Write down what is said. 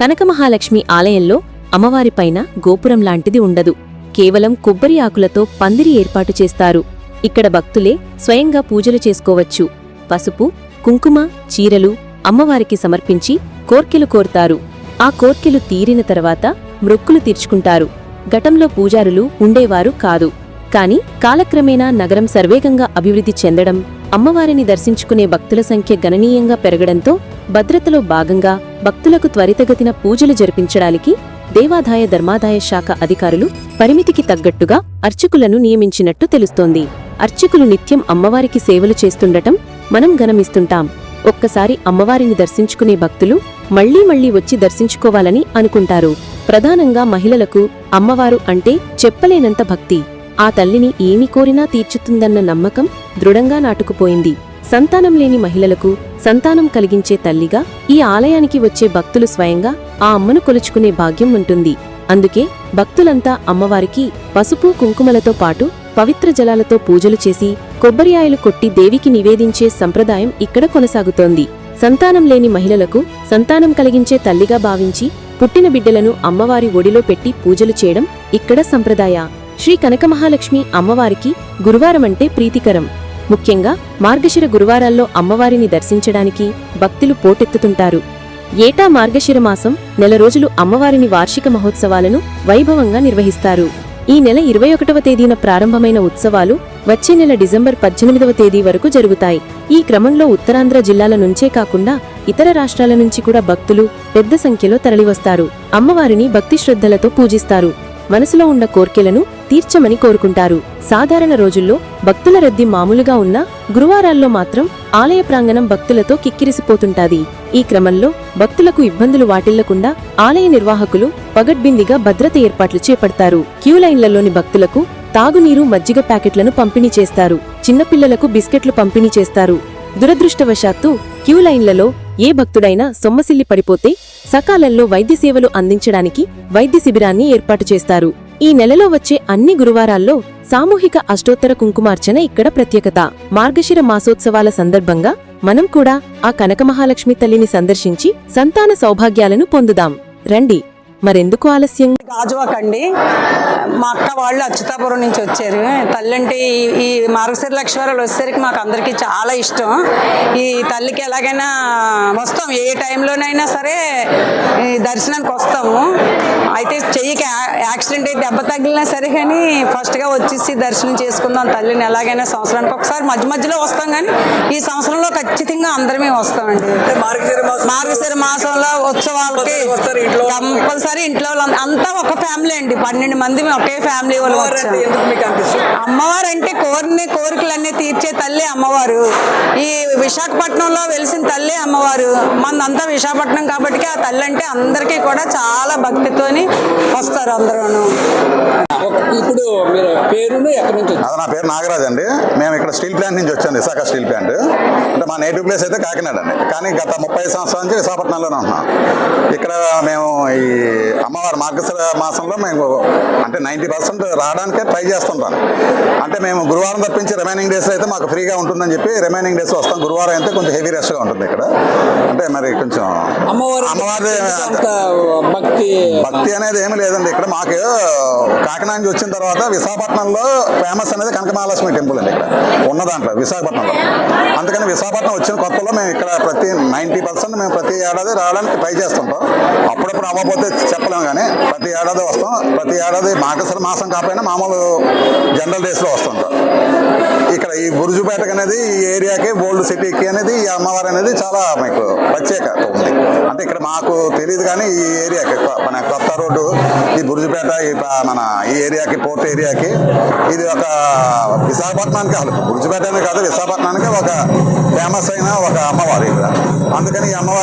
కనకమహాలక్ష్మి ఆలయంలో అమ్మవారిపైన గోపురం లాంటిది ఉండదు. కేవలం కొబ్బరి ఆకులతో పందిరి ఏర్పాటు చేస్తారు. ఇక్కడ భక్తులే స్వయంగా పూజలు చేసుకోవచ్చు. పసుపు కుంకుమ చీరలు అమ్మవారికి సమర్పించి కోర్కెలు కోరుతారు. ఆ కోర్కెలు తీరిన తర్వాత మృక్కులు తీర్చుకుంటారు. గతంలో పూజారులు ఉండేవారు కాదు. కాని కాలక్రమేణా నగరం సర్వేగంగా అభివృద్ధి చెందడం అమ్మవారిని దర్శించుకునే భక్తుల సంఖ్య గణనీయంగా పెరగడంతో భద్రతలో భాగంగా భక్తులకు త్వరితగతిన పూజలు జరిపించడానికి దేవాదాయ ధర్మాదాయ శాఖ అధికారులు పరిమితికి తగ్గట్టుగా అర్చకులను నియమించినట్టు తెలుస్తోంది. అర్చకులు నిత్యం అమ్మవారికి సేవలు చేస్తుండటం మనం గమనిస్తుంటాం. ఒక్కసారి అమ్మవారిని దర్శించుకునే భక్తులు మళ్ళీ మళ్ళీ వచ్చి దర్శించుకోవాలని అనుకుంటారు. ప్రధానంగా మహిళలకు అమ్మవారు అంటే చెప్పలేనంత భక్తి. ఆ తల్లిని ఏమి కోరినా తీర్చుతుందన్న నమ్మకం దృఢంగా నాటుకుపోయింది. సంతానం లేని మహిళలకు సంతానం కలిగించే తల్లిగా ఈ ఆలయానికి వచ్చే భక్తులు స్వయంగా ఆ అమ్మను కొలుచుకునే భాగ్యం ఉంటుంది. అందుకే భక్తులంతా అమ్మవారికి పసుపు కుంకుమలతో పాటు పవిత్ర జలాలతో పూజలు చేసి కొబ్బరియాయలు కొట్టి దేవికి నివేదించే సంప్రదాయం ఇక్కడ కొనసాగుతోంది. సంతానం లేని మహిళలకు సంతానం కలిగించే తల్లిగా భావించి పుట్టిన బిడ్డలను అమ్మవారి ఒడిలో పెట్టి పూజలు చేయడం ఇక్కడ సంప్రదాయ. శ్రీ కనకమహాలక్ష్మి అమ్మవారికి గురువారమంటే ప్రీతికరం. ముఖ్యంగా మార్గశిర గురువారాల్లో అమ్మవారిని దర్శించడానికి భక్తులు పోటెత్తుతుంటారు. ఏటా మార్గశిర మాసం నెల రోజులు అమ్మవారిని వార్షిక మహోత్సవాలను వైభవంగా నిర్వహిస్తారు. ఈ నెల ఇరవై ఒకటవ తేదీన ప్రారంభమైన ఉత్సవాలు వచ్చే నెల డిసెంబర్ పద్దెనిమిదవ తేదీ వరకు జరుగుతాయి. ఈ క్రమంలో ఉత్తరాంధ్ర జిల్లాల నుంచే కాకుండా ఇతర రాష్ట్రాల నుంచి కూడా భక్తులు పెద్ద సంఖ్యలో తరలివస్తారు. అమ్మవారిని భక్తి శ్రద్ధలతో పూజిస్తారు. మనసులో ఉన్న కోర్కెలను తీర్చమని కోరుకుంటారు. సాధారణ రోజుల్లో భక్తుల రద్దీ మామూలుగా ఉన్నా గురువారాల్లో మాత్రం ఆలయ ప్రాంగణం భక్తులతో కిక్కిరిసిపోతుంటాది. ఈ క్రమంలో భక్తులకు ఇబ్బందులు వాటిల్లకుండా ఆలయ నిర్వాహకులు పగడ్బిందిగా భద్రత ఏర్పాట్లు చేపడతారు. క్యూ లైన్లలోని భక్తులకు తాగునీరు మజ్జిగ ప్యాకెట్లను పంపిణీ చేస్తారు. చిన్నపిల్లలకు బిస్కెట్లు పంపిణీ చేస్తారు. దురదృష్టవశాత్తు క్యూ లైన్లలో ఏ భక్తుడైనా సొమ్మసిల్లి పడిపోతే సకాలంలో వైద్య సేవలు అందించడానికి వైద్య శిబిరాన్ని ఏర్పాటు చేస్తారు. ఈ నెలలో వచ్చే అన్ని గురువారాల్లో సామూహిక అష్టోత్తర కుంకుమార్చన ఇక్కడ ప్రత్యేకత. మార్గశిర మాసోత్సవాల సందర్భంగా మనం కూడా ఆ కనకమహాలక్ష్మి తల్లిని సందర్శించి సంతాన సౌభాగ్యాలను పొందుదాం. రండి. మరెందుకు ఆలస్యం? గాజువాక్ అండి మా అక్క వాళ్ళు అచ్యుతాపురం నుంచి వచ్చారు. తల్లి అంటే ఈ- ఈ మార్గశిర లక్ష్మీవారాలు వచ్చేసరికి మాకు అందరికీ చాలా ఇష్టం. ఈ తల్లికి ఎలాగైనా వస్తాం. ఏ టైంలోనైనా సరే ఈ దర్శనానికి వస్తాము. అయితే చెయ్యికి యాక్సిడెంట్ అయితే దెబ్బ తగిలినా సరే కానీ ఫస్ట్గా వచ్చేసి దర్శనం చేసుకుందాం తల్లిని. ఎలాగైనా సంవత్సరానికి ఒకసారి మధ్య మధ్యలో వస్తాం కానీ ఈ సంవత్సరంలో ఖచ్చితంగా అందరమే వస్తామండి. మార్గశిర మాసం మార్గశిర మాసంలో ఉత్సవాలకి వస్తారు కంపల్సరీ ఇంట్లో అంతా ఒక ఫ్యామిలీ అండి. పన్నెండు మంది ఒకే ఫ్యామిలీ వాళ్ళు అమ్మవారు అంటే వచ్చాం అమ్మవారు కోరిన కోరికలన్నీ తీర్చే తల్లి అమ్మవారు. ఈ విశాఖపట్నంలో వెలిసిన తల్లి అమ్మవారు. మనదంతా విశాఖపట్నం కాబట్టి ఆ తల్లి అంటే అందరికీ కూడా చాలా భక్తితోని వస్తారు అందరూను. ఒక- ఇప్పుడు మీరు పేరును ఎక్కడి నుంచి? అది నా పేరు నాగరాజ్ అండి. మేము ఇక్కడ స్టీల్ ప్లాంట్ నుంచి వచ్చాను విశాఖ స్టీల్ ప్లాంట్. అంటే మా నేటివ్ ప్లేస్ అయితే కాకినాడ అండి. కానీ గత ముప్పై సంవత్సరాల నుంచి విశాఖపట్నంలోనే ఉంటున్నాం. ఇక్కడ మేము ఈ అమ్మవారి మార్గశిర మాసంలో మేము అంటే నైంటీ పర్సెంట్ రావడానికే ట్రై చేస్తుంటాం అంటే మేము గురువారం తప్పించి రిమైనింగ్ డేస్ అయితే మాకు ఫ్రీగా ఉంటుందని చెప్పి రిమైనింగ్ డేస్ వస్తాం. గురువారం అయితే కొంచెం హెవీ రష్గా ఉంటుంది ఇక్కడ. అంటే మరి కొంచెం అమ్మవారు అమ్మవారి భక్తి భక్తి అనేది ఏమి లేదండి. ఇక్కడ మాకు కాకినాడ నుంచి వచ్చిన తర్వాత విశాఖపట్నంలో ఫేమస్ అనేది కనకమహాలక్ష్మి టెంపుల్ అండి ఇక్కడ. ఉన్న దాంట్లో విశాఖపట్నంలో. అందుకని విశాఖపట్నం వచ్చిన కొత్తలో మేము ఇక్కడ ప్రతి నైంటీ పర్సెంట్ మేము ప్రతి ఏడాది రావడానికి ట్రై చేస్తుంటాం. అప్పుడప్పుడు అవ్వకపోతే చెప్పలేము కానీ ప్రతి ఏడాది వస్తాం. ప్రతి ఏడాది మాకసర మాసం కాకపోయినా మామూలు జనరల్ డేస్లో వస్తుంటాం. ఇక్కడ ఈ బురుజుపేటకి అనేది ఈ ఏరియాకి ఓల్డ్ సిటీకి అనేది ఈ అమ్మవారు అనేది చాలా మీకు ప్రత్యేకత ఉంది. అంటే ఇక్కడ మాకు తెలియదు కానీ ఈ ఏరియాకి మన కొత్త రోడ్డు ఈ బురుజుపేట ఈ మన ఈ ఏరియాకి పోర్ట్ ఏరియాకి. ఇది ఒక విశాఖపట్నానికి అసలు బురుజుపేట కాదు. విశాఖపట్నానికి ఒక ఫేమస్ అయిన ఒక అమ్మవారు ఇక్కడ. అందుకని ఈ అమ్మవారు